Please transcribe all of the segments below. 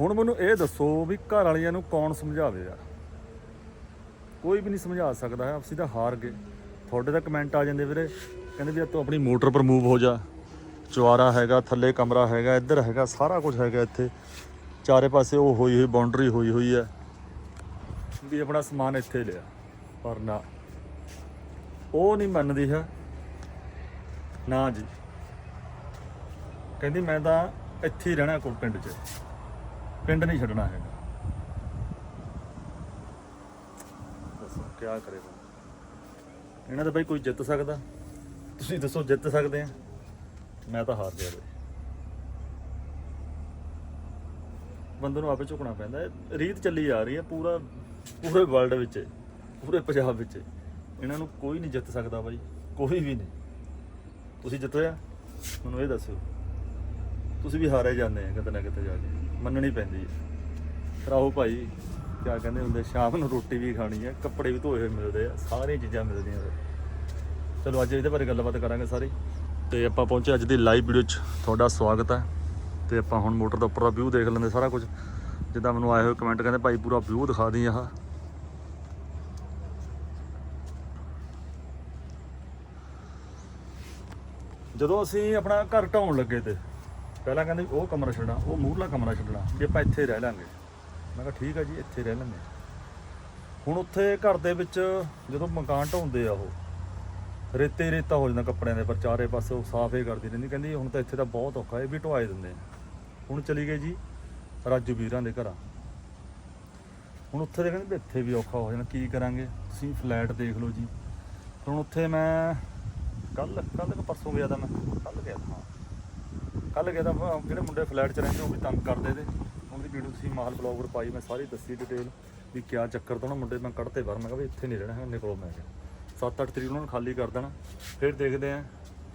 ਹੁਣ ਮੈਨੂੰ ਇਹ ਦੱਸੋ ਵੀ ਘਰ ਵਾਲਿਆਂ ਨੂੰ ਕੌਣ ਸਮਝਾਵੇ ਯਾਰ? ਕੋਈ ਵੀ ਨਹੀਂ ਸਮਝਾ ਸਕਦਾ ਹੈ ਅਸੀਂ ਤਾਂ ਹਾਰ ਗਏ। ਤੁਹਾਡੇ ਤਾਂ ਕਮੈਂਟ ਆ ਜਾਂਦੇ ਵੀਰੇ। ਕਹਿੰਦੇ ਵੀ ਤੂੰ ਆਪਣੀ ਮੋਟਰ ਪਰ ਮੂਵ ਹੋ ਜਾ। ਚੁਆਰਾ ਹੈਗਾ, ਥੱਲੇ ਕਮਰਾ ਹੈਗਾ, ਇੱਧਰ ਹੈਗਾ, ਸਾਰਾ ਕੁਝ ਹੈਗਾ ਇੱਥੇ। ਚਾਰੇ ਪਾਸੇ ਉਹ ਹੋਈ ਹੋਈ ਬਾਉਂਡਰੀ ਹੋਈ ਹੋਈ ਹੈ। ਵੀ ਆਪਣਾ ਸਮਾਨ ਇੱਥੇ ਲਿਆ, ਪਰ ਨਾ। ਉਹ ਨਹੀਂ ਮੰਨਦੀ ਹੈ। ਨਾ ਜੀ। ਕਹਿੰਦੀ ਮੈਂ ਤਾਂ ਇੱਥੇ ਹੀ ਰਹਿਣਾ ਕੋਲ ਪਿੰਡ 'ਚ। ਪਿੰਡ ਨਹੀਂ ਛੱਡਣਾ ਹੈਗਾ। ਦੱਸੋ ਕੀ ਕਰੇ ਬੰਦਾ? ਇਹਨਾਂ ਦਾ ਬਈ ਕੋਈ ਜਿੱਤ ਸਕਦਾ? ਤੁਸੀਂ ਦੱਸੋ, ਜਿੱਤ ਸਕਦੇ ਆ? ਮੈਂ ਤਾਂ ਹਾਰ ਗਿਆ ਬਈ। ਬੰਦੇ ਨੂੰ ਆਪੇ ਝੁਕਣਾ ਪੈਂਦਾ। ਰੀਤ ਚੱਲੀ ਆ ਰਹੀ ਹੈ ਪੂਰਾ, ਪੂਰੇ ਵਰਲਡ ਵਿੱਚ, ਪੂਰੇ ਪੰਜਾਬ ਵਿੱਚ। ਇਹਨਾਂ ਨੂੰ ਕੋਈ ਨਹੀਂ ਜਿੱਤ ਸਕਦਾ ਬਾਈ, ਕੋਈ ਵੀ ਨਹੀਂ। ਤੁਸੀਂ ਜਿੱਤਿਆ? ਮੈਨੂੰ ਇਹ ਦੱਸਿਓ। ਤੁਸੀਂ ਵੀ ਹਾਰੇ ਜਾਂਦੇ ਆ ਕਿਤੇ ਨਾ ਕਿਤੇ ਜਾ ਕੇ। ਮੰਨਣੀ ਪੈਂਦੀ ਹੈ। ਕਰਾਓ ਭਾਈ, ਕਿਆ ਕਹਿੰਦੇ ਹੁੰਦੇ, ਸ਼ਾਮ ਨੂੰ ਰੋਟੀ ਵੀ ਖਾਣੀ ਹੈ, ਕੱਪੜੇ ਵੀ ਧੋਏ ਹੋਏ ਮਿਲਦੇ ਆ, ਸਾਰੀਆਂ ਚੀਜ਼ਾਂ ਮਿਲਦੀਆਂ ਨੇ। ਚਲੋ ਅੱਜ ਇਹਦੇ ਬਾਰੇ ਗੱਲਬਾਤ ਕਰਾਂਗੇ ਸਾਰੀ। ਤੇ ਆਪਾਂ ਪਹੁੰਚੇ ਅੱਜ ਦੀ ਲਾਈਵ ਵੀਡੀਓ 'ਚ। ਤੁਹਾਡਾ ਸਵਾਗਤ ਹੈ। ਤੇ ਆਪਾਂ ਹੁਣ ਮੋਟਰ ਦਾ ਉੱਪਰ ਦਾ ਵਿਊ ਦੇਖ ਲੈਂਦੇ ਸਾਰਾ ਕੁਝ। ਜਿੱਦਾਂ ਮੈਨੂੰ ਆਏ ਹੋਏ ਕਮੈਂਟ ਕਹਿੰਦੇ, ਭਾਈ, ਪੂਰਾ ਵਿਊ ਦਿਖਾ ਦੀ ਆਹ। ਜਦੋਂ ਅਸੀਂ ਆਪਣਾ ਘਰ ਢਾਉਣ ਲੱਗੇ ਤੇ ਪਹਿਲਾਂ ਕਹਿੰਦੇ ਵੀ ਉਹ ਕਮਰਾ ਛੱਡਣਾ, ਉਹ ਮੂਹਰਲਾ ਕਮਰਾ ਛੱਡਣਾ ਵੀ ਆਪਾਂ ਇੱਥੇ ਰਹਿ ਲਾਂਗੇ। ਮੈਂ ਕਿਹਾ ਠੀਕ ਆ ਜੀ, ਇੱਥੇ ਰਹਿ ਲੈਂਦੇ ਹੁਣ ਉੱਥੇ ਘਰ ਦੇ ਵਿੱਚ ਜਦੋਂ ਮਕਾਨ ਢਾਉਂਦੇ ਆ ਉਹ, ਰੇਤੇ ਰੇਤਾ ਹੋ ਜਾਂਦਾ ਕੱਪੜਿਆਂ ਦੇ, ਪਰ ਚਾਰੇ ਪਾਸੇ ਉਹ ਸਾਫ਼ ਹੀ ਕਰਦੀ ਰਹਿੰਦੀ, ਕਹਿੰਦੀ ਹੁਣ ਤਾਂ ਇੱਥੇ ਤਾਂ ਬਹੁਤ ਔਖਾ, ਇਹ ਵੀ ਢਵਾਏ ਦਿੰਦੇ ਹੁਣ ਚਲੀ ਗਏ ਜੀ ਰਾਜੂ ਵੀਰਾਂ ਦੇ ਘਰਾਂ। ਹੁਣ ਉੱਥੇ ਦੇ ਕਹਿੰਦੇ ਇੱਥੇ ਵੀ ਔਖਾ ਹੋ ਜਾਣਾ, ਕੀ ਕਰਾਂਗੇ? ਤੁਸੀਂ ਫਲੈਟ ਦੇਖ ਲਓ ਜੀ। ਹੁਣ ਉੱਥੇ ਮੈਂ ਕੱਲ ਕੱਲ ਕਿ ਪਰਸੋਂ ਗਿਆ ਤਾਂ ਮੈਂ ਕੱਲ ਗਿਆ ਤਾਂ। ਕੱਲ ਗਿਆ ਤਾਂ ਜਿਹੜੇ ਮੁੰਡੇ ਫਲੈਟ 'ਚ ਰਹਿੰਦੇ, ਉਹ ਵੀ ਤੰਗ ਕਰਦੇ ਤੇ ਉਹਦੀ ਵੀਡੀਓ ਤੁਸੀਂ ਮਾਲ ਬਲੌਗਰ ਪਾਈ, ਮੈਂ ਸਾਰੀ ਦੱਸੀ ਡਿਟੇਲ ਵੀ ਕਿਆ ਚੱਕਰ ਤਾਂ ਉਹਨਾਂ ਮੁੰਡੇ ਮੈਂ ਕੱਢਤੇ ਬਾਹਰ, ਮੈਂ ਕਿਹਾ ਵੀ ਇੱਥੇ ਨਹੀਂ ਰਹਿਣਾ ਹੈ ਨਿਕਲੋ ਮੈਂ ਕਿਹਾ। 7-8 ਤਰੀਕ ਉਹਨਾਂ ਨੂੰ ਖਾਲੀ ਕਰ ਦੇਣਾ, ਫਿਰ ਦੇਖਦੇ ਆਂ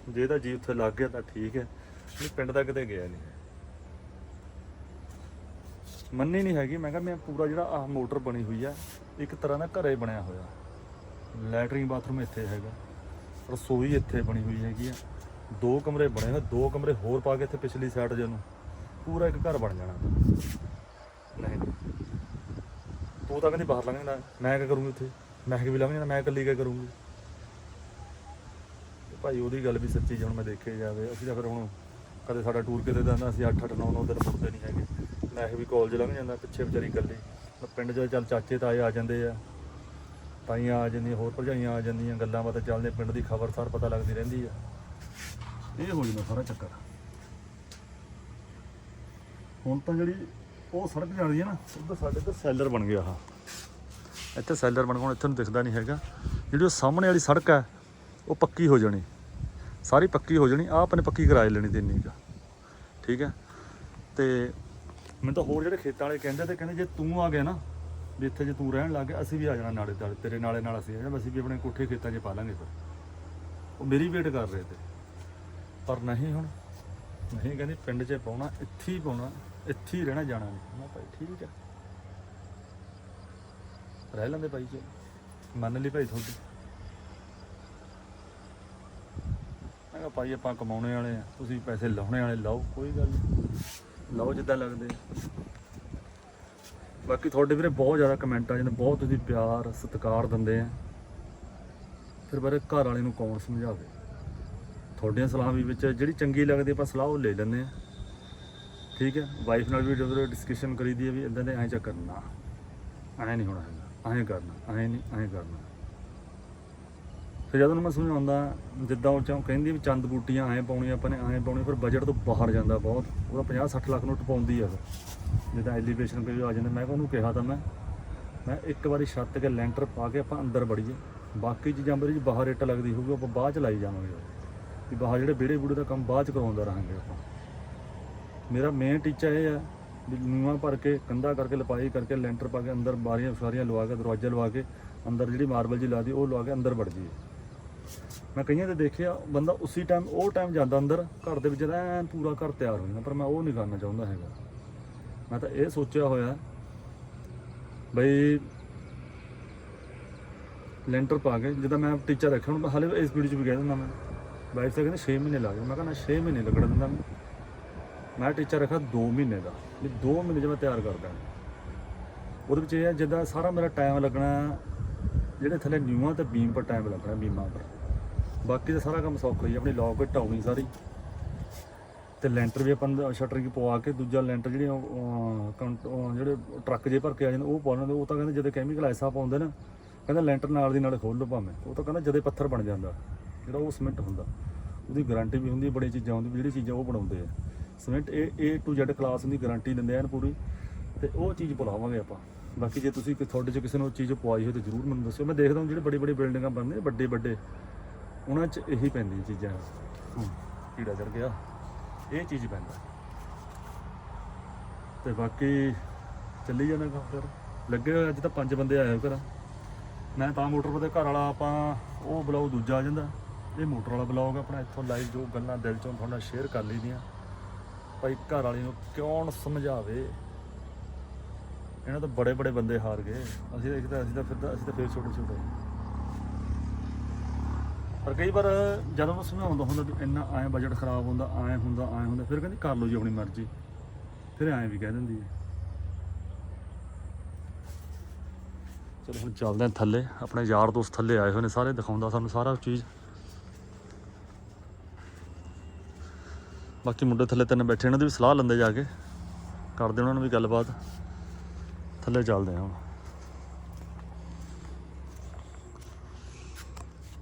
ਜੇ ਇਹਦਾ ਜੀ ਉੱਥੇ ਲੱਗ ਗਿਆ ਤਾਂ ਠੀਕ ਹੈ, ਨਹੀਂ ਪਿੰਡ ਦਾ ਕਿਤੇ ਗਿਆ ਨਹੀਂ। ਮੰਨੀ ਨਹੀਂ ਹੈਗੀ, ਮੈਂ ਕਿਹਾ ਮੈਂ ਪੂਰਾ ਜਿਹੜਾ ਆਹ ਮੋਟਰ ਬਣੀ ਹੋਈ ਆ, ਇੱਕ ਤਰ੍ਹਾਂ ਦਾ ਘਰੇ ਬਣਿਆ ਹੋਇਆ। ਲੈਟਰਿੰਗ ਬਾਥਰੂਮ ਇੱਥੇ ਹੈਗਾ, ਰਸੋਈ ਇੱਥੇ ਬਣੀ ਹੋਈ ਹੈਗੀ ਆ। ਦੋ ਕਮਰੇ ਬਣੇ ਹੋਏ ਦੋ ਕਮਰੇ ਹੋਰ ਪਾ ਕੇ ਇੱਥੇ ਪਿਛਲੀ ਸਾਈਡ ਜਿਹਨੂੰ ਪੂਰਾ ਇੱਕ ਘਰ ਬਣ ਜਾਣਾ। ਨਹੀਂ। ਨਹੀਂ। ਤੂੰ ਤਾਂ ਕਹਿੰਦੀ ਬਾਹਰ ਲੰਘ ਜਾਣਾ। ਮੈਂ ਕੀ ਕਰੂੰਗੀ ਉੱਥੇ? ਮੈਂ ਕਿ ਵੀ ਲੰਘ ਜਾਣਾ ਮੈਂ ਇਕੱਲੀ ਕੀ ਕਰੂੰਗੀ? ਭਾਈ ਉਹਦੀ ਗੱਲ ਵੀ ਸੱਚੀ ਜੇ ਹੁਣ ਮੈਂ ਦੇਖੇ ਜਾਵੇ ਅਸੀਂ ਤਾਂ ਫਿਰ ਹੁਣ ਕਦੇ ਸਾਡਾ ਟੂਰ ਕਿਤੇ ਜਾਂਦਾ ਅਸੀਂ 8 8 9 9 ਦਿਨ ਮੁੜਦੇ ਨਹੀਂ ਹੈਗੇ। ਮੈਂ ਕਿ ਵੀ ਕਾਲਜ ਲੰਘ ਜਾਂਦਾ ਪਿੱਛੇ ਵਿਚਾਰੀ ਇਕੱਲੀ। ਪਿੰਡ 'ਚ ਚੱਲ ਚਾਚੇ ਤਾਏ ਆ ਜਾਂਦੇ ਆ ਤਾਈਆਂ ਆ ਜਾਂਦੀਆਂ ਹੋਰ ਭਰਜਾਈਆਂ ਆ ਜਾਂਦੀਆਂ ਗੱਲਾਂ ਬਾਤਾਂ ਚੱਲਦੇ ਪਿੰਡ ਦੀ ਖਬਰ ਸਾਰ ਪਤਾ ਲੱਗਦੀ ਰਹਿੰਦੀ ਆ। ਇਹ ਹੋ ਜਾਂਦਾ ਸਾਰਾ ਚੱਕਰ। ਹੁਣ ਤਾਂ ਜਿਹੜੀ ਉਹ ਸੜਕ ਜਾਂਦੀ ਹੈ ਨਾ, ਉੱਧਰ ਸਾਡੇ ਤੇ ਸੈਲਰ ਬਣ ਗਿਆ ਆ ਇੱਥੇ ਸੈਲਰ ਬਣ ਗਿਆ, ਹੁਣ ਇੱਥੇ ਨੂੰ ਦਿਖਦਾ ਨਹੀਂ ਹੈਗਾ। ਜਿਹੜੀ ਉਹ ਸਾਹਮਣੇ ਵਾਲੀ ਸੜਕ ਹੈ, ਉਹ ਪੱਕੀ ਹੋ ਜਾਣੀ। ਸਾਰੀ ਪੱਕੀ ਹੋ ਜਾਣੀ ਆਹ ਆਪਣੇ ਪੱਕੀ ਕਰਾਏ ਲੈਣੀ ਤੇ ਇੰਨੀ ਕੁ। ਠੀਕ ਹੈ? ਤੇ ਮੈਨੂੰ ਤਾਂ ਹੋਰ ਜਿਹੜੇ ਖੇਤਾਂ ਵਾਲੇ ਕਹਿੰਦੇ ਤੇ ਕਹਿੰਦੇ ਜੇ ਤੂੰ ਆ ਗਿਆ ਨਾ, ਵੀ ਇੱਥੇ ਜੇ ਤੂੰ ਰਹਿਣ ਲੱਗ ਗਿਆ, ਅਸੀਂ ਵੀ ਆ ਜਾਣਾ ਨਾਲੇ ਨਾਲ ਤੇਰੇ ਨਾਲੇ ਨਾਲ ਅਸੀਂ ਆ ਜਾਣਾ ਅਸੀਂ ਵੀ ਆਪਣੇ ਕੋਠੇ ਖੇਤਾਂ 'ਚ ਪਾ ਲਾਂਗੇ ਫਿਰ। ਉਹ ਮੇਰੀ ਵੇਟ ਕਰ ਰਹੇ ਤੇ। ਪਰ ਨਹੀਂ ਹੁਣ। ਨਹੀਂ ਕਹਿੰਦੀ ਪਿੰਡ 'ਚ ਪਾਉਣਾ, ਇੱਥੇ ਹੀ ਪਾਉਣਾ, ਇੱਥੇ ਹੀ ਰਹਿਣਾ, ਜਾਣਾ ਨਹੀਂ। ਮੈਂ ਭਾਈ ਠੀਕ ਹੈ ਰਹਿ ਲੈਂਦੇ ਭਾਈ ਜੀ। ਮੰਨ ਲਈ ਭਾਈ ਤੁਹਾਡੀ। ਮੈਂ ਕਿਹਾ ਭਾਈ ਆਪਾਂ ਕਮਾਉਣੇ ਵਾਲੇ ਆ, ਤੁਸੀਂ ਪੈਸੇ ਲਾਉਣੇ ਵਾਲੇ, ਲਾਓ, ਕੋਈ ਗੱਲ ਨਹੀਂ। ਲਾਓ ਜਿੱਦਾਂ ਲੱਗਦੇ ਬਾਕੀ ਤੁਹਾਡੇ ਵੀਰੇ ਬਹੁਤ ਜ਼ਿਆਦਾ ਕਮੈਂਟ ਆ ਜਾਂਦੇ ਬਹੁਤ ਤੁਸੀਂ ਪਿਆਰ, ਸਤਿਕਾਰ ਦਿੰਦੇ ਆ। ਫਿਰ ਬਾਰੇ ਘਰ ਵਾਲੇ ਨੂੰ ਕੌਣ ਸਮਝਾਵੇ? ਤੁਹਾਡੀਆਂ ਸਲਾਹਾਂ ਵੀ ਵਿੱਚ ਜਿਹੜੀ ਚੰਗੀ ਲੱਗਦੀ ਆਪਾਂ ਸਲਾਹ ਉਹ ਲੈ ਲੈਂਦੇ ਆ ਠੀਕ ਹੈ? ਵਾਈਫ ਨਾਲ ਵੀ ਜਦੋਂ ਡਿਸਕਸ਼ਨ ਕਰੀਦੀ ਹੈ ਵੀ ਇਦਾਂ ਦੇ ਐਂ ਚੱਕ ਕਰਨਾ। ਐਂ ਨਹੀਂ ਹੋਣਾ ਹੈਗਾ। ਐਂ ਕਰਨਾ, ਐਂ ਨਹੀਂ, ਐਂ ਕਰਨਾ। ਫਿਰ ਜਦੋਂ ਮੈਂ ਸਮਝਾਉਂਦਾ, ਜਿੱਦਾਂ ਉਹ ਚਾਹ ਕਹਿੰਦੀ ਵੀ ਚੰਦ ਬੂਟੀਆਂ ਐਂ ਪਾਉਣੀਆਂ, ਆਪਾਂ ਨੇ ਐਂ ਪਾਉਣੀ ਫਿਰ ਬਜਟ ਤੋਂ ਬਾਹਰ ਜਾਂਦਾ ਬਹੁਤ। ਉਹਦਾ 50 60 ਲੱਖ ਨੂੰ ਟਪਾਉਂਦੀ ਆ ਫਿਰ ਜਿੱਦਾਂ ਐਲੀਵੇਸ਼ਨ ਤੇ ਵੀ ਆ ਜਾਂਦੇ, ਮੈਂ ਕਿਹਾ ਉਹਨੂੰ ਕਿਹਾ ਤਾਂ ਮੈਂ ਮੈਂ ਇੱਕ ਵਾਰੀ ਛੱਤ ਕੇ ਲੈਂਟਰ ਪਾ ਕੇ ਆਪਾਂ ਅੰਦਰ ਵੜੀਏ। ਬਾਕੀ ਚੀਜ਼ਾਂ ਬਾਰੇ ਜੀ ਬਾਹਰ ਇੱਟ ਲੱਗਦੀ ਹੋਊਗੀ, ਆਪਾਂ ਬਾਅਦ ਚ ਲਾਈ ਜਾਵਾਂਗੇ ਵੀ ਬਾਹਰ ਜਿਹੜੇ ਵਿਹੜੇ ਬੂੜੇ ਦਾ ਕੰਮ ਬਾਅਦ ਚ ਕਰਾਉਂਦਾ ਰਹਾਂਗੇ ਆਪਾਂ। ਮੇਰਾ ਮੇਨ ਟੀਚਾ ਇਹ ਹੈ ਵੀ ਨੀਵਾਂ ਭਰ ਕੇ ਕੰਧਾ ਕਰਕੇ ਲਪਾਈ ਕਰਕੇ ਲੈਂਟਰ ਪਾ ਕੇ ਅੰਦਰ ਬਾਰੀਆਂ ਸਾਰੀਆਂ ਲਵਾ ਕੇ ਦਰਵਾਜ਼ਾ ਲਵਾ ਕੇ ਅੰਦਰ ਜਿਹੜੀ ਮਾਰਬਲ ਜੀ ਲਾਦੀ ਉਹ ਲਵਾ ਕੇ ਅੰਦਰ ਵੜ ਜਾਈਏ। ਮੈਂ ਕਈਆਂ ਤੇ ਦੇਖਿਆ, ਬੰਦਾ ਉਸੇ ਟਾਈਮ ਉਹ ਟਾਈਮ ਜਾਂਦਾ ਅੰਦਰ, ਘਰ ਦੇ ਵਿੱਚ ਐਨ ਪੂਰਾ ਘਰ ਤਿਆਰ ਹੋ ਜਾਂਦਾ, ਪਰ ਮੈਂ ਉਹ ਨਹੀਂ ਕਰਨਾ ਚਾਹੁੰਦਾ ਹੈਗਾ। ਮੈਂ ਤਾਂ ਇਹ ਸੋਚਿਆ ਹੋਇਆ ਬਈ ਲੈਂਟਰ ਪਾ ਕੇ ਜਿੱਦਾਂ ਮੈਂ ਟੀਚਰ ਰੱਖਿਆ, ਹੁਣ ਹਾਲੇ ਇਸ ਵੀਡੀਓ 'ਚ ਵੀ ਕਹਿ ਦਿੰਦਾ ਮੈਂ। ਵਾਈਫ ਤਾਂ ਕਹਿੰਦੇ 6 ਮਹੀਨੇ ਲੱਗ ਗਏ ਮੈਂ ਕਹਿੰਦਾ 6 ਮਹੀਨੇ ਲੱਗਣ ਦਿੰਦਾ ਮੈਂ ਮੈਂ ਟੀਚਰ ਰੱਖਿਆ 2 ਮਹੀਨੇ ਦਾ। ਵੀ 2 ਮਹੀਨੇ 'ਚ ਮੈਂ ਤਿਆਰ ਕਰਦਾ ਉਹਦੇ ਵਿੱਚ ਇਹ ਹੈ ਜਿੱਦਾਂ ਸਾਰਾ ਮੇਰਾ ਟਾਈਮ ਲੱਗਣਾ, ਜਿਹੜੇ ਥੱਲੇ ਨਿਊਆਂ ਤੇ ਬੀਮ ਪਰ ਟਾਈਮ ਲੱਗਣਾ ਬੀਮਾਂ ਪਰ। ਬਾਕੀ ਤਾਂ ਸਾਰਾ ਕੰਮ ਸੌਖਾ ਹੀ ਆਪਣੀ ਲੌਕ ਇਟ ਆਉਣੀ ਸਾਰੀ। ਤੇ ਲੈਂਟਰ ਵੀ ਆਪਾਂ ਸ਼ਟਰਿੰਗ ਪਵਾ ਕੇ ਦੂਜਾ ਲੈਂਟਰ ਜਿਹੜੇ ਜਿਹੜੇ ਟਰੱਕ ਜੇ ਭਰ ਕੇ ਆ ਜਾਂਦੇ, ਉਹ ਪਾਉਣ ਦੇ ਉਹ ਤਾਂ ਕਹਿੰਦੇ ਜਦੋਂ ਕੈਮੀਕਲ ਐਸਾ ਪਾਉਂਦੇ ਨਾ, ਕਹਿੰਦਾ ਲੈਂਟਰ ਨਾਲ ਦੀ ਨਾਲ ਖੋਲ ਲਓ ਭਾਵੇਂ। ਉਹ ਤਾਂ ਕਹਿੰਦਾ ਜਦੇ ਪੱਥਰ ਬਣ ਜਾਂਦਾ। ਜਿਹੜਾ ਉਹ ਸਿਮੈਂਟ ਹੁੰਦਾ, ਉਹਦੀ ਗਾਰੰਟੀ ਵੀ ਹੁੰਦੀ ਬੜੀ ਚੀਜ਼ਾਂ ਹੁੰਦੀ ਜਿਹੜੀ ਚੀਜ਼ਾਂ ਉਹ ਬਣਾਉਂਦੇ ਆ। ਸਿਮੈਂਟ ਇਹ A to Z ਕਲਾਸ ਦੀ ਗਾਰੰਟੀ ਦਿੰਦੇ ਆ ਪੂਰੀ, ਤੇ ਉਹ ਚੀਜ਼ ਬੁਲਾਵਾਂਗੇ ਆਪਾਂ। ਬਾਕੀ ਜੇ ਤੁਸੀਂ ਤੁਹਾਡੇ ਚ ਕਿਸੇ ਨੂੰ ਚੀਜ਼ ਪਵਾਈ ਹੋਈ ਤਾਂ ਜ਼ਰੂਰ ਮੈਨੂੰ ਦੱਸਿਓ। ਮੈਂ ਦੇਖਦਾ ਹਾਂ ਜਿਹੜੇ ਬੜੀ ਬੜੀ ਬਿਲਡਿੰਗਾਂ ਬਣਦੇ ਵੱਡੇ ਵੱਡੇ, ਉਹਨਾਂ 'ਚ ਇਹੀ ਪੈਂਦੀਆਂ ਚੀਜ਼ਾਂ। ਕੀੜਾ ਚੜ ਗਿਆ, ਇਹ ਚੀਜ਼ ਪੈਂਦਾ। ਤੇ ਬਾਕੀ ਚੱਲੀ ਜਾਣਾ ਕੰਮ ਫਿਰ। ਲੱਗੇ ਹੋਏ ਅੱਜ ਤਾਂ ਪੰਜ ਬੰਦੇ ਆਏ ਹੋ ਘਰ। ਮੈਂ ਤਾਂ ਮੋਟਰ ਤੇ ਘਰ ਵਾਲਾ, ਆਪਾਂ ਉਹ ਬਲੌਗ ਦੂਜਾ ਆ ਜਾਂਦਾ। ਇਹ ਮੋਟਰ ਵਾਲਾ ਬਲੌਗ ਆਪਣਾ ਇੱਥੋਂ ਲਾਈਵ ਜੋ ਗੱਲਾਂ ਦਿਲ ਚੋਂ ਤੁਹਾਡੇ ਨਾਲ ਸ਼ੇਅਰ ਕਰ ਲਈਆਂ। ਭਾਈ ਘਰ ਵਾਲੀ ਨੂੰ ਕਿਉਂ ਸਮਝਾਵੇ? ਇਹਨਾਂ ਤਾਂ ਬੜੇ ਬੜੇ ਬੰਦੇ ਹਾਰ ਗਏ। ਅਸੀਂ ਤਾਂ ਇੱਕ ਤਾਂ ਅਸੀਂ ਤਾਂ ਫਿਰ ਅਸੀਂ ਤਾਂ ਫਿਰ ਛੋਟੇ ਛੋਟੇ ਪਰ ਕਈ ਵਾਰ ਜਦੋਂ ਮੈਂ ਸਮਝਾਉਂਦਾ ਹੁੰਦਾ ਵੀ ਇੰਨਾ ਐਂ ਬਜਟ ਖਰਾਬ ਹੁੰਦਾ, ਐਂ ਹੁੰਦਾ ਐਂ ਹੁੰਦਾ, ਫਿਰ ਕਹਿੰਦੀ ਕਰ ਲਓ ਜੀ ਆਪਣੀ ਮਰਜ਼ੀ। ਫਿਰ ਐਂ ਵੀ ਕਹਿ ਦਿੰਦੀ ਹੈ। ਚਲੋ ਹੁਣ ਚੱਲਦੇ ਹਾਂ ਥੱਲੇ। ਆਪਣੇ ਯਾਰ ਦੋਸਤ ਥੱਲੇ ਆਏ ਹੋਏ ਨੇ ਸਾਰੇ, ਦਿਖਾਉਂਦਾ ਸਾਨੂੰ ਸਾਰਾ ਚੀਜ਼। ਬਾਕੀ ਮੁੰਡੇ ਥੱਲੇ ਤਿੰਨ ਬੈਠੇ, ਇਹਨਾਂ ਦੀ ਵੀ ਸਲਾਹ ਲੈਂਦੇ ਜਾ ਕੇ। ਕਰਦੇ ਉਹਨਾਂ ਨੂੰ ਵੀ ਗੱਲਬਾਤ। ਥੱਲੇ ਚੱਲਦੇ ਹਾਂ ਹੁਣ।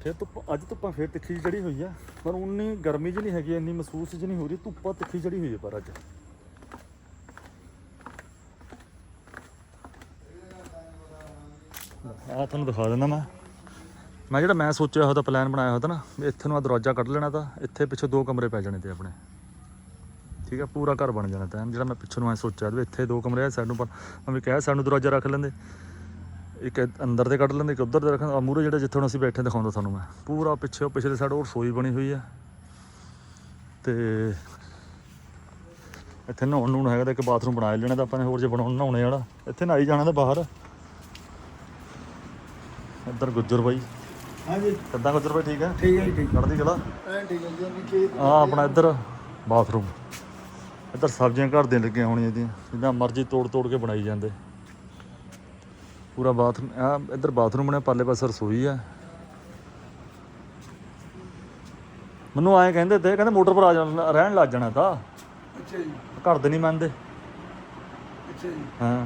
ਫਿਰ ਧੁੱਪ, ਅੱਜ ਧੁੱਪਾਂ ਫੇਰ ਤਿੱਖੀ ਜਿਹੀ ਹੋਈ ਆ। ਪਰ ਉਨੀ ਗਰਮੀ ਜਿਹੀ ਨਹੀਂ ਹੈਗੀ, ਇੰਨੀ ਮਹਿਸੂਸ ਜਿਹੀ ਨਹੀਂ ਹੋ ਰਹੀ। ਧੁੱਪਾਂ ਤਿੱਖੀ ਚੜੀ ਹੋਈ ਹੈ ਪਰ ਅੱਜ। ਆ ਤੁਹਾਨੂੰ ਦਿਖਾ ਦਿੰਦਾ ਮੈਂ। ਮੈਂ ਜਿਹੜਾ ਮੈਂ ਸੋਚਿਆ ਹੋਇਆ ਤਾਂ ਪਲਾਨ ਬਣਾਇਆ ਹੋਇਆ ਤਾਂ ਨਾ ਵੀ ਇੱਥੇ ਨੂੰ ਆ ਦਰਵਾਜ਼ਾ ਕੱਢ ਲੈਣਾ ਤਾਂ, ਇੱਥੇ ਪਿੱਛੇ ਦੋ ਕਮਰੇ ਪੈ ਜਾਣੇ ਤੇ ਆਪਣੇ। ਠੀਕ ਹੈ ਪੂਰਾ ਘਰ ਬਣ ਜਾਣਾ ਤਾਂ। ਜਿਹੜਾ ਮੈਂ ਪਿੱਛੇ ਨੂੰ ਐ ਸੋਚਿਆ ਵੀ ਇੱਥੇ ਦੋ ਕਮਰੇ ਆ ਸਾਈਡ ਨੂੰ ਪਰ ਮੈਂ ਵੀ ਕਿਹਾ ਸਾਈਡ ਨੂੰ ਦਰਵਾਜ਼ਾ ਰੱਖ ਲੈਂਦੇ। ਇੱਕ ਅੰਦਰ ਦੇ ਕੱਢ ਲੈਂਦੇ ਇੱਕ ਉੱਧਰ ਦੇ ਰੱਖਣ ਮੂਰੇ ਜਿਹੜੇ ਜਿੱਥੇ ਹੁਣ ਅਸੀਂ ਬੈਠੇ ਦਿਖਾਉਂਦਾ ਤੁਹਾਨੂੰ ਮੈਂ। ਪੂਰਾ ਪਿੱਛੇ ਪਿਛਲੇ ਸਾਈਡ ਉਹ ਰਸੋਈ ਬਣੀ ਹੋਈ ਆ। ਤੇ ਇੱਥੇ ਨਹਾਉਣ ਨੂੰ ਹੈਗਾ ਤਾਂ ਇੱਕ ਬਾਥਰੂਮ ਬਣਾ ਲੈਣਾ ਤਾਂ ਆਪਾਂ ਨੇ ਹੋਰ ਜੇ ਬਣਾਉਣ ਨਹਾਉਣੇ ਵਾਲਾ ਇੱਥੇ ਨਹਾਈ ਜਾਣਾ ਤਾਂ ਬਾਹਰ। ਇੱਧਰ ਗੁੱਜਰ ਬਾਈ। ਹਾਂਜੀ। ਕਿੱਦਾਂ ਗੁੱਜਰ ਬਾਈ ਠੀਕ ਹੈ? ਠੀਕ ਹੈ ਠੀਕ ਚੜ੍ਹਦੀ ਕਲਾ? ਐ ਠੀਕ ਹੈ ਜੀ ਆ ਆਪਣਾ ਇੱਧਰ ਬਾਥਰੂਮ ਇੱਧਰ ਸਬਜ਼ੀਆਂ ਘਰ ਦੀਆਂ ਲੱਗੀਆਂ ਹੋਣੀਆਂ ਇਹਦੀਆਂ ਜਿੱਦਾਂ ਮਰਜ਼ੀ ਤੋੜ ਤੋੜ ਕੇ ਬਣਾਈ ਜਾਂਦੇ। ਪੂਰਾ ਬਾਥਰੂਮ ਆ ਇੱਧਰ ਬਾਥਰੂਮ ਬਣਿਆ ਪਰਲੇ ਪਾਸੇ ਰਸੋਈ ਆ। ਮੈਨੂੰ ਆਏ ਕਹਿੰਦੇ ਤੇ ਕਹਿੰਦੇ ਮੋਟਰ ਪਰ ਆ ਜਾਣਾ ਰਹਿਣ ਲੱਗ ਜਾਣਾ ਤਾਂ। ਅੱਛਾ ਜੀ। ਘਰ ਦੇ ਨਹੀਂ ਮੰਨਦੇ। ਅੱਛਾ ਜੀ। ਹਾਂ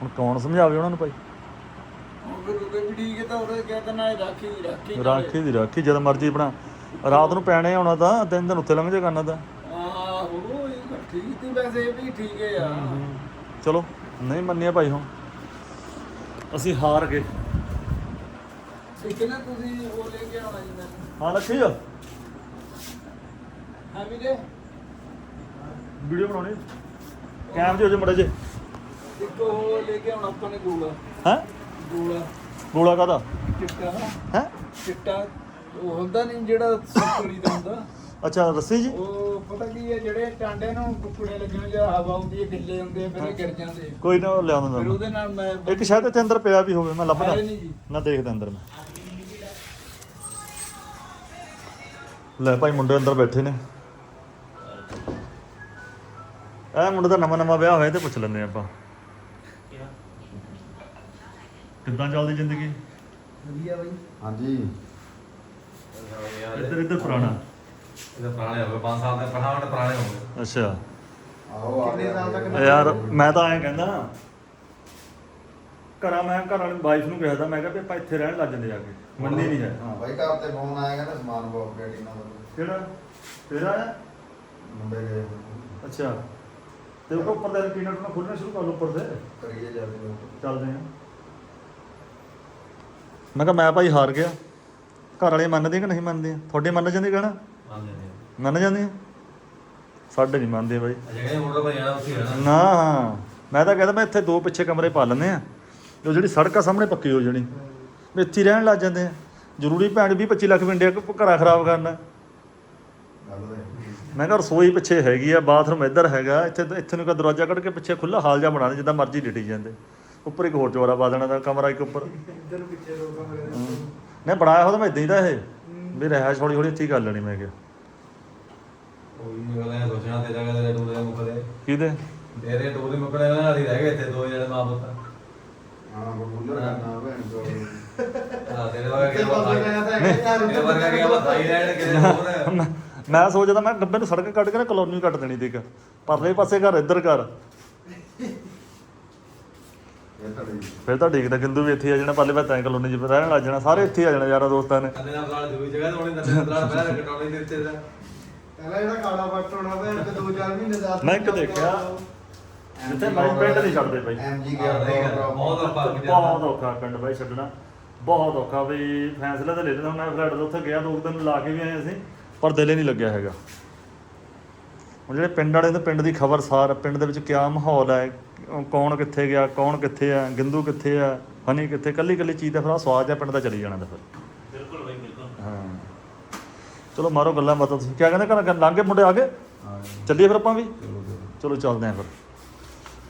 ਹੁਣ ਕੌਣ ਸਮਝਾਵੇ ਉਹਨਾਂ ਨੂੰ ਭਾਈ? ਉਹ ਫਿਰ ਉਹਦੇ ਵੀ ਠੀਕ ਹੈ ਤਾਂ ਉਹਦੇ ਕਹਿੰਦਾ ਨਾ ਇਹ ਰਾਖੀ ਦੀ ਰਾਖੀ ਰਾਖੀ ਦੀ ਰਾਖੀ ਜਦ ਮਰਜ਼ੀ ਬਣਾ। ਰਾਤ ਨੂੰ ਪੈਣੇ ਆਉਣਾ ਤਾਂ ਤਿੰਨ ਦਿਨ ਉੱਥੇ ਲੰਘ ਜਾ ਕਰਨਾ ਤਾਂ। ਠੀਕ ਤੇ ਵੈਸੇ ਇਹ ਵੀ ਠੀਕ ਹੈ ਯਾਰ ਚਲੋ ਨਹੀਂ ਮੰਨਿਆ ਭਾਈ ਹੁਣ। ਅਸੀਂ ਹਾਰ ਗਏ। ਇੱਕ ਨਾ ਤੁਸੀਂ ਉਹ ਲੈ ਕੇ ਆਉਣਾ ਜੀ ਮੈਨੂੰ ਹਾਂ ਲੱਖੀ ਹਾਂ ਵੀਰੇ। ਵੀਡੀਓ ਬਣਾਉਣੀ। ਕੈਮ ਜੇ ਹੋ ਜੇ ਮੜਾ ਜੇ ਇੱਕ ਉਹ ਲੈ ਕੇ ਆਉਣਾ ਆਪਾਂ ਨੇ ਗੋਲਾ। ਹੈ? ਗੋਲਾ। ਗੋਲਾ ਕਾਦਾ ਚਿੱਟਾ। ਹੈ? ਚਿੱਟਾ। ਉਹ ਹੁੰਦਾ ਨਹੀਂ ਜਿਹੜਾ ਸੁਪਰੀ ਦਾ ਹੁੰਦਾ? ਅੱਛਾ ਰੱਸੀ ਜੀ? ਉਹ ਪਤਾ ਕੀ ਹੈ ਜਿਹੜੇ ਟਾਂਡੇ ਨੂੰ ਕੁੱਕੜੇ ਲੱਗਣ ਜਾਂ ਹਵਾ ਹੁੰਦੀ ਹੈ ਗਿੱਲੇ ਹੁੰਦੇ ਆ, ਫਿਰ ਇਹ ਗਿਰ ਜਾਂਦੇ ਆ। ਕੋਈ ਨਾ ਉਹ ਲਿਆ ਫਿਰ ਦਿੰਦਾ ਉਹਦੇ ਨਾਲ ਮੈਂ ਇੱਕ ਸ਼ਾਇਦ ਇੱਥੇ ਅੰਦਰ ਪਿਆ ਵੀ ਹੋਵੇ ਮੈਂ ਲੱਭਦਾ। ਹੈ ਨਹੀਂ ਜੀ। ਨਾ ਦੇਖਦਾ ਅੰਦਰ ਮੈਂ। ਲੈ ਭਾਈ ਮੁੰਡੇ ਅੰਦਰ ਬੈਠੇ ਨੇ। ਇਹ ਮੁੰਡੇ ਦਾ ਨਵਾਂ ਨਵਾਂ ਵਿਆਹ ਹੋਇਆ ਤੇ ਪੁੱਛ ਲੈਂਦੇ ਆਪਾਂ। ਕਿੱਦਾਂ ਚੱਲਦੀ ਜ਼ਿੰਦਗੀ? ਵਧੀਆ ਬਾਈ। ਹਾਂਜੀ। ਇੱਧਰ ਇੱਧਰ ਪੁਰਾਣਾ। ਇਹਦਾ ਪੁਰਾਣੇ ਹੋ ਗਏ 5 ਸਾਲ ਦੇ ਪੁਰਾਣੇ ਪੁਰਾਣੇ ਹੋ ਗਏ। ਅੱਛਾ। ਆਓ ਆ ਕਿੰਨੇ ਸਾਲ ਤੱਕ ਯਾਰ ਮੈਂ ਤਾਂ ਐਂ ਕਹਿੰਦਾ ਘਰਾਂ ਮੈਂ ਘਰ ਵਾਲੀ ਵਾਈਫ ਨੂੰ ਕਿਹਾ ਤਾਂ ਮੈਂ ਕਿਹਾ ਵੀ ਆਪਾਂ ਇੱਥੇ ਰਹਿਣ ਲੱਗ ਜਾਂਦੇ ਜਾ ਕੇ ਮੰਨੀ ਨਹੀਂ ਹੈ ਹਾਂ। ਬਾਈ ਘਰ ਤੇ ਫੋਨ ਆਇਆ ਕਹਿੰਦਾ ਸਮਾਨ ਬਹੁਤ ਗਿਆ ਟੀਨਾ ਵੱਲੋਂ ਕਿਹੜਾ? ਤੇਰਾ ਹੈ ਮੁੰਡੇ ਗਏ ਅੱਛਾ। ਤੇ ਉਹ ਉੱਪਰ ਦਾ ਪੀਨਟ ਨੂੰ ਖੋਲਣਾ ਸ਼ੁਰੂ ਕਰ ਲਓ ਉੱਪਰ ਦੇ। ਕਰੀਏ ਜਾਂਦੇ ਲੋਕ ਚੱਲਦੇ ਆ। ਮੈਂ ਕਿਹਾ ਮੈਂ ਭਾਈ ਹਾਰ ਗਿਆ। ਘਰ ਵਾਲੇ ਮੰਨਦੇ ਕਿ ਨਹੀਂ ਮੰਨਦੇ ਤੁਹਾਡੇ ਮੰਨ ਜਾਂਦੇ ਕਹਿਣਾ? ਆਉਂਦੇ ਨੇ। ਮੰਨ ਜਾਂਦੇ ਆ? ਸਾਡੇ ਨਹੀਂ ਮੰਨਦੇ ਬਾਈ। ਜਿਹੜੇ ਮੋਟਰ ਪਰ ਜਾਣਾ ਉੱਥੇ ਰਹਿਣਾ। ਨਾ ਹਾਂ। ਮੈਂ ਤਾਂ ਕਹਿੰਦਾ ਮੈਂ ਇੱਥੇ ਦੋ ਪਿੱਛੇ ਕਮਰੇ ਪਾ ਲੈਂਦੇ ਆ। ਉਹ ਜਿਹੜੀ ਸੜਕ ਆ ਸਾਹਮਣੇ ਪੱਕੀ ਹੋ ਜਾਣੀ। ਵੀ ਇੱਥੇ ਹੀ ਰਹਿਣ ਲੱਗ ਜਾਂਦੇ ਆ। ਜ਼ਰੂਰੀ ਭੈਣ ਵੀ 25 ਲੱਖ ਵਿੰਡਿਆ ਕਿ ਘਰਾਂ ਖਰਾਬ ਕਰਨਾ। ਦੇ ਮੈਂ ਕਿਹਾ ਰਸੋਈ ਪਿੱਛੇ ਹੈਗੀ ਆ ਬਾਥਰੂਮ ਇੱਧਰ ਹੈਗਾ। ਇੱਥੇ ਇੱਥੇ ਨੂੰ ਕਾ ਦਰਵਾਜ਼ਾ ਕੱਢ ਕੇ ਪਿੱਛੇ ਖੁੱਲਾ ਹਾਲ ਜਾ ਬਣਾ ਦੇ ਜਿੱਦਾਂ ਮਰਜ਼ੀ ਡਿੱਟੀ ਜਾਂਦੇ। ਉੱਪਰ ਇੱਕ ਹੋਰ ਚੋਰਾ ਪਾ ਦੇਣਾ ਤਾਂ ਕਮਰਾ ਇੱਕ ਉੱਪਰ। ਇੱਧਰ ਪਿੱਛੇ ਦੋ ਕਮਰੇ। ਨਹੀਂ ਬਣਾਇਆ ਹੋਇਆ ਤਾਂ ਮੈਂ ਇਦਾਂ ਹੀ ਦਾ ਇਹ। ਵੀ ਰਹਿ ਹੌਲੀ ਹੌਲੀ ਇੱਥੇ ਹੀ ਕਰ ਲੈਣੀ ਮੈਂ ਕਿਹਾ। ਕੋਈ ਨਹੀਂ ਅਗਲੇ ਨੇ ਸੋਚਣਾ ਤੇਰਾ ਕਦੇ ਤੂੰ ਦੇ ਮੁਖ ਦੇ ਕਿਹਦੇ? ਤੇਰੇ ਦੋ ਦੇ ਮੁਕੜੇ ਨਾਲ ਹੀ ਰਹਿ ਗਏ ਇੱਥੇ ਦੋ ਜਿਹੜੇ ਮਾਂ ਪੁੱਤ। ਹਾਂ ਬਬੂਲਰ ਕਰਨਾ ਭੈਣ ਚੋ ਹਾਂ ਤੇਰੇ ਵਰਗਾ ਤੇ ਕੀ ਬਸ ਪਤਾ ਮੈਂ ਤਾਂ ਹੈਗਾ ਯਾਰ ਤੇਰੇ ਵਰਗਾ ਕੀ ਪਤਾ ਹੀ ਰਹਿਣ ਕਿਤੇ ਹੋਰ ਮੈਂ ਸੋਚਦਾ ਮੈਂ ਗੱਬੇ ਨੂੰ ਸੜਕ ਕੱਢ ਕੇ ਨਾ ਕਲੋਨੀ ਕੱਟ ਦੇਣੀ ਇੱਕ। ਪਰਲੇ ਪਾਸੇ ਘਰ ਇੱਧਰ ਘਰ। ਫਿਰ ਤਾਂ ਠੀਕ ਤਾਂ ਕਿੰਦੂ ਵੀ ਇੱਥੇ ਆ ਜਾਣਾ ਪਰਲੇ ਪਾਸੇ ਕਲੋਨੀ 'ਚ ਰਹਿਣ ਲੱਗ ਜਾਣਾ ਸਾਰੇ ਇੱਥੇ ਆ ਜਾਣਾ ਯਾਰਾਂ ਦੋਸਤਾਂ ਨੇ। ਕੰਨੇ ਨਾਲ ਨਾਲ ਦੂਜੀ ਜਗ੍ਹਾ ਤੇ ਹੋਣੀ ਨੰਨੇ ਨਾਲ ਪਹਿਲਾਂ ਕਟਾਉਣੀ ਦੇ ਉੱਤੇ ਦਾ ਪਹਿਲਾਂ ਜਿਹੜਾ ਕਾਲਾ ਬੱਟ ਹੋਣਾ ਭੈਣ ਤੇ 2-4 ਮਹੀਨੇ ਦਾ ਮੈਂ ਇੱਕ ਦੇਖਿਆ ਜਿੱਥੇ ਮਾਈਂਡ ਪਿੰਡ ਨਹੀਂ ਛੱਡਦੇ ਬਾਈ। ਐਮਜੀ ਹਾਂ, ਸਹੀ ਗੱਲ ਆ, ਬਹੁਤ ਔਖਾ ਵੀ ਬਹੁਤ ਔਖਾ ਪਿੰਡ ਬਾਈ ਛੱਡਣਾ ਬਹੁਤ ਔਖਾ ਵੀ ਫੈਸਲਾ ਤਾਂ ਲੈ ਲੈਣਾ ਮੈਂ ਫਲੈਟ ਤੋਂ ਉੱਥੇ ਗਿਆ ਦੋ ਦਿਨ ਲਾ ਕੇ ਵੀ ਆਏ ਅਸੀਂ ਪਰ ਦਿਲੇ ਨਹੀਂ ਲੱਗਿਆ ਹੈਗਾ। ਹੁਣ ਜਿਹੜੇ ਪਿੰਡ ਵਾਲੇ ਨੇ ਪਿੰਡ ਦੀ ਖਬਰ ਸਾਰ ਪਿੰਡ ਦੇ ਵਿੱਚ ਕਿਆ ਮਾਹੌਲ ਹੈ ਕੌਣ ਕਿੱਥੇ ਗਿਆ ਕੌਣ ਕਿੱਥੇ ਆ ਗਿੰਦੂ ਕਿੱਥੇ ਆ ਹਨੀ ਕਿੱਥੇ ਕੱਲੀ ਕੱਲੀ ਚੀਜ਼ ਦਾ ਫਿਰ ਆਹ ਸਵਾਦ ਆ ਪਿੰਡ ਦਾ ਚਲੀ ਜਾਣਾ ਤਾਂ ਫਿਰ। ਬਿਲਕੁਲ ਬਾਈ ਬਿਲਕੁਲ। ਹਾਂ। ਚਲੋ ਮਾਰੋ ਗੱਲਾਂ ਬਾਤਾਂ ਤੁਸੀਂ। ਕਿਆ ਕਹਿੰਦੇ ਘਰ ਲਾਂਗੇ ਮੁੰਡੇ ਆ ਗਏ? ਚੱਲੀਏ ਫਿਰ ਆਪਾਂ ਵੀ? ਚਲੋ ਚੱਲਦੇ ਆਂ ਫਿਰ।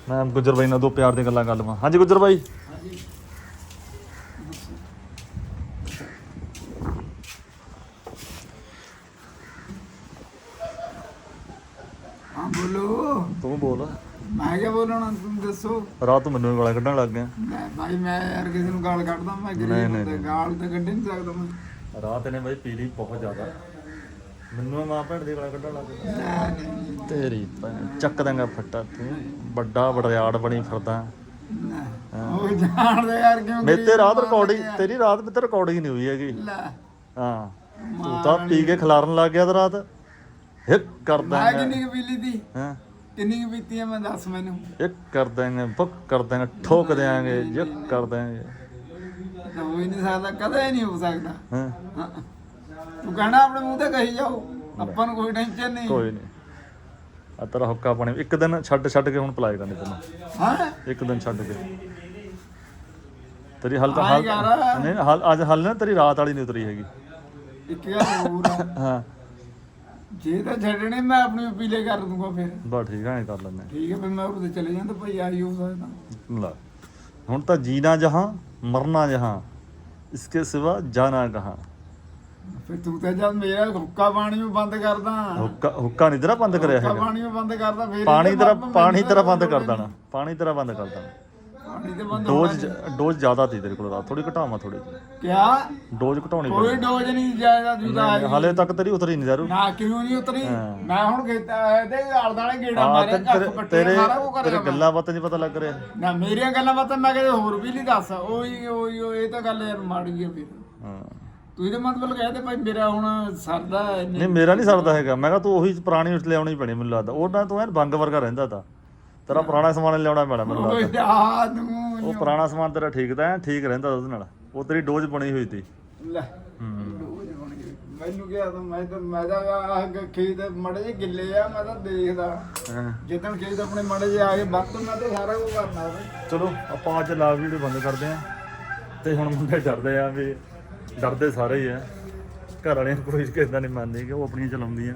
ਮੈਂ ਗੁੱਜਰ ਬਾਈ ਨਾਲ ਦੋ ਪਿਆਰ ਦੀਆਂ ਗੱਲਾਂ ਕਰ ਲਵਾਂ। ਹਾਂਜੀ ਗੁੱਜਰ ਬਾਈ। ਹਾਂ ਬੋਲੋ ਤੂੰ ਬੋਲ ਮੈਂ ਕਿਹਾ ਬੋਲਣਾ ਤੁਸੀਂ ਦੱਸੋ? ਰਾਤ ਨੂੰ ਮੈਨੂੰ ਗਾਲਾਂ ਕੱਢਣ ਲੱਗ ਗਿਆ। ਮੈਂ ਭਾਈ ਮੈਂ ਯਾਰ ਕਿਸੇ ਨੂੰ ਗਾਲ ਕੱਢਦਾ ਮੈਂ ਨਹੀਂ, ਗਰੀਬ ਨਹੀਂ, ਨਹੀਂ। ਗਾਲ ਤਾਂ ਕੱਢ ਨਹੀਂ ਸਕਦਾ ਮੈਂ। ਰਾਤ ਨੇ ਬਾਈ ਪੀ ਲਈ ਬਹੁਤ ਜ਼ਿਆਦਾ। ਮੈਨੂੰ ਮਾਂ ਭੈਣ ਦੀ ਗਾਲਾਂ ਕੱਢਣ ਲੱਗ ਗਿਆ। ਨਹੀਂ, ਤੇਰੀ ਭੈਣ ਚੱਕ ਦਾਂਗਾ ਫੱਟਾ ਤੂੰ। ਵੱਡਾ ਬੜਿਆੜ ਬਣੀ ਫਿਰਦਾ। ਉਹ ਜਾਣਦਾ ਯਾਰ ਕਿਉਂ ਗਰੀਬ ਤੇ ਰਾਤ ਰਿਕਾਰਡਿੰਗ। ਤੇਰੀ ਰਾਤ ਵੀ ਤੇ ਰਿਕਾਰਡਿੰਗ ਨਹੀਂ ਹੋਈ ਹੈਗੀ। ਲੈ। ਹਾਂ। ਤੂੰ ਤਾਂ ਪੀ ਕੇ ਖਿਲਾਰਨ ਲੱਗ ਗਿਆ ਤੇ ਰਾਤ। ਹਿੱਕ ਕਰ ਮੈਂ ਕਿੰਨੀ ਕੁ ਪੀਲੀ ਤੀ ਹਾਂ। ਕਿੰਨੀ ਕੁ ਪੀਤੀ ਮੈਂ ਦੱਸ ਮੈਨੂੰ। ਇੱਕ ਕਰ ਦਾਂਗੇ ਬੁੱਕ ਕਰ ਦਾਂਗੇ ਠੋਕ ਦਿਆਂਗੇ ਜਿੱਕ ਕਰ ਦਾਂਗੇ ਤਾਂ ਹੋ ਹੀ ਨਹੀਂ ਸਕਦਾ ਕਦੇ ਨਹੀਂ ਹੋ ਸਕਦਾ। ਹਾਂ। ਹਾਂ। ਤੂੰ ਕਹਿਣਾ ਆਪਣੇ ਮੂੰਹ ਤੇ ਕਹੀ ਜਾਓ। ਆਪਾਂ ਨੂੰ ਕੋਈ ਟੈਨਸ਼ਨ ਨਹੀਂ। ਕੋਈ ਨਹੀਂ। ਆ ਤੇਰਾ ਹੁੱਕਾ ਪਾਣੀ ਇੱਕ ਦਿਨ ਛੱਡ ਛੱਡ ਕੇ ਹੁਣ ਪਲਾਈ ਕਰਨੀ ਤੈਨੂੰ। ਹਾਂ? ਇੱਕ ਦਿਨ ਛੱਡ ਕੇ। ਤੇਰੀ ਹਲ ਤਾਂ ਆਏਂ ਹਲ। ਨਹੀਂ ਹਲ ਅੱਜ ਹਲ ਨਾ ਤੇਰੀ ਰਾਤ ਵਾਲੀ ਨਹੀਂ ਉਤਰੀ ਹੈਗੀ। ਇੱਕ ਗੱਲ ਹੋਰ ਆ। ਹਾਂ। ਜੇ ਤਾਂ ਛੱਡਣੇ ਮੈਂ ਆਪਣੀ ਪੀਲੇ ਕਰ ਦੂੰਗਾ ਫਿਰ। ਬਸ ਠੀਕ ਐਂ ਕਰ ਲੈਂਦੇ ਠੀਕ ਹੈ ਫਿਰ ਮੈਂ ਉਹਦੇ ਚਲੇ ਜਾਂਦਾ ਭਾਈ ਆਈ ਹੋ ਸਕਦਾ। ਲੈ ਹੁਣ ਤਾਂ ਜੀਣਾ ਜਹਾਂ ਮਰਨਾ ਜਹਾਂ ਇਸਕੇ ਸਿਵਾ ਜਾਣਾ ਕਹਾਂ। ਫਿਰ ਤੂੰ ਤਾਂ ਜਦ ਮੇਰਾ ਹੁੱਕਾ ਪਾਣੀ ਵੀ ਬੰਦ ਕਰਦਾ। ਹੁੱਕਾ ਹੁੱਕਾ ਨਹੀਂ ਤੇਰਾ ਬੰਦ ਕਰਿਆ ਹੁੱਕਾ ਹੈਗਾ। ਪਾਣੀ ਵੀ ਬੰਦ ਕਰਦਾ ਫਿਰ ਪਾਣੀ ਇਹਦੇ ਤੇਰਾ ਪਾਣੀ ਤੇਰਾ ਬੰਦ ਕਰ ਦੇਣਾ ਪਾਣੀ ਤੇਰਾ ਬੰਦ ਕਰ ਦੇਣਾ। ਪਾਣੀ ਤੇ ਬੰਦ ਡੋਜ਼ ਹੋਣਾ ਡੋਜ਼ ਜ਼ਿਆਦਾ ਤੀ ਤੇਰੇ ਕੋਲ ਰਾਤ ਥੋੜੀ ਘਟਾਵਾਂ ਥੋੜੀ ਕਿਆ? ਡੋਜ਼ ਘਟਾਉਣੀ ਕੋਈ ਡੋਜ਼ ਨਹੀਂ ਜਾਇਦਾ ਜੁਦਾ ਹਾਲੇ ਤੱਕ ਤੇਰੀ ਉਤਰੀ ਨਹੀਂ ਦਾਰੂ। ਨਾ ਕਿਉਂ ਨਹੀਂ ਉਤਰੀ। ਮੈਂ ਹੁਣ ਇਹਦੇ ਆਲ ਦਾਲੇ ਗੇੜਾ ਮਾਰਿਆ ਕੱਖ ਪੱਟੇ ਤੇਰੇ ਸਾਰਾ ਤੇਰੇ। ਗੱਲਾਂ ਬਾਤਾਂ ਨਹੀਂ ਪਤਾ ਲੱਗ ਰਿਹਾ। ਨਾ ਮੇਰੀਆਂ ਗੱਲਾਂ ਬਾਤਾਂ ਮੈਂ ਕਦੇ ਹੋਰ ਵੀ ਨਹੀਂ ਦੱਸ ਉਹੀ ਉਹੀ ਉਹ ਇਹ ਤਾਂ ਗੱਲ ਯਾਰ ਮਾੜੀ ਹੈ ਫਿਰ। ਹਾਂ। ਤੂੰ ਇਹਦੇ ਮਤਲਬ ਕਹਿੰਦੇ ਭਾਈ ਮੇਰਾ ਹੁਣ ਸਰਦਾ ਇੰਨੇ- ਨਹੀਂ ਮੇਰਾ ਨਹੀਂ ਸਰਦਾ ਹੈਗਾ। ਮੈਂ ਕਿਹਾ ਤੂੰ ਉਹੀ ਪੁਰਾਣੀ ਉਸ ਲਿਆਉਣੀ ਪੈਣੀ ਮੈਨੂੰ ਲੱਗਦਾ। ਉਹ ਨਾ ਤੂੰ ਐਨ ਬੰਗ ਵਰਗਾ ਰਹਿੰਦਾ ਤਾ। ਤੇਰਾ ਪੁਰਾਣਾ ਸਮਾਨ ਲਿਆਉਣਾ ਪੈਣਾ ਮੈਨੂੰ ਲੱਗਦਾ ਆ ਨੂੰ ਉਹ ਪੁਰਾਣਾ ਸਮਾਨ ਤੇਰਾ ਠੀਕ ਤਾਂ ਐਨ ਠੀਕ ਰਹਿੰਦਾ ਉਹਦੇ ਨਾਲ। ਉਹ ਤੇਰੀ ਡੋਜ਼ ਬਣੀ ਹੋਈ ਤੀ ਲੈ ਹੂੰ। ਗਈ। ਮੈਨੂੰ ਕਿਹਾ ਤਾਂ ਮੈਂ ਤਾਂ ਮੈਂ ਤਾਂ ਆਹ ਖੇਤ ਮੜੇ ਜਿਹੇ ਗਿੱਲੇ ਆ ਮੈਂ ਤਾਂ ਦੇਖਦਾ। ਹਾਂ। ਜਿੱਦਣ ਖੇਤ ਆਪਣੇ ਮੜੇ ਜਿਹੇ ਆ ਕੇ ਬੱਤ ਮੈਂ ਤਾਂ ਸਾਰਾ ਕੁਝ ਕਰਨਾ ਚਲੋ ਆਪਾਂ ਅੱਜ ਲਾਈਵ ਵੀਡੀਓ ਬੰਦ ਕਰਦੇ ਆਂ ਤੇ ਹੁਣ ਮੁੰਡੇ ਡਰਦੇ ਆ ਵੀ ਡਰਦੇ ਸਾਰੇ ਹੀ ਆ। ਘਰ ਵਾਲਿਆਂ ਨੂੰ ਕੋਈ ਕਿਸੇ ਦਾ ਨਹੀਂ ਮੰਨਦੀ ਕਿ ਉਹ ਆਪਣੀਆਂ ਚਲਾਉਂਦੀਆਂ।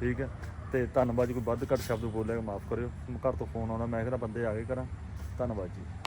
ਠੀਕ ਹੈ ਤੇ ਧੰਨਵਾਦ ਜੀ, ਕੋਈ ਵੱਧ ਘੱਟ ਸ਼ਬਦ ਬੋਲਿਆ ਮਾਫ ਕਰਿਓ। ਘਰ ਤੋਂ ਫੋਨ ਆਉਂਦਾ, ਮੈਂ ਕਿਹੜਾ ਬੰਦੇ ਆ ਗਏ ਕਰਾਂ ਧੰਨਵਾਦ ਜੀ।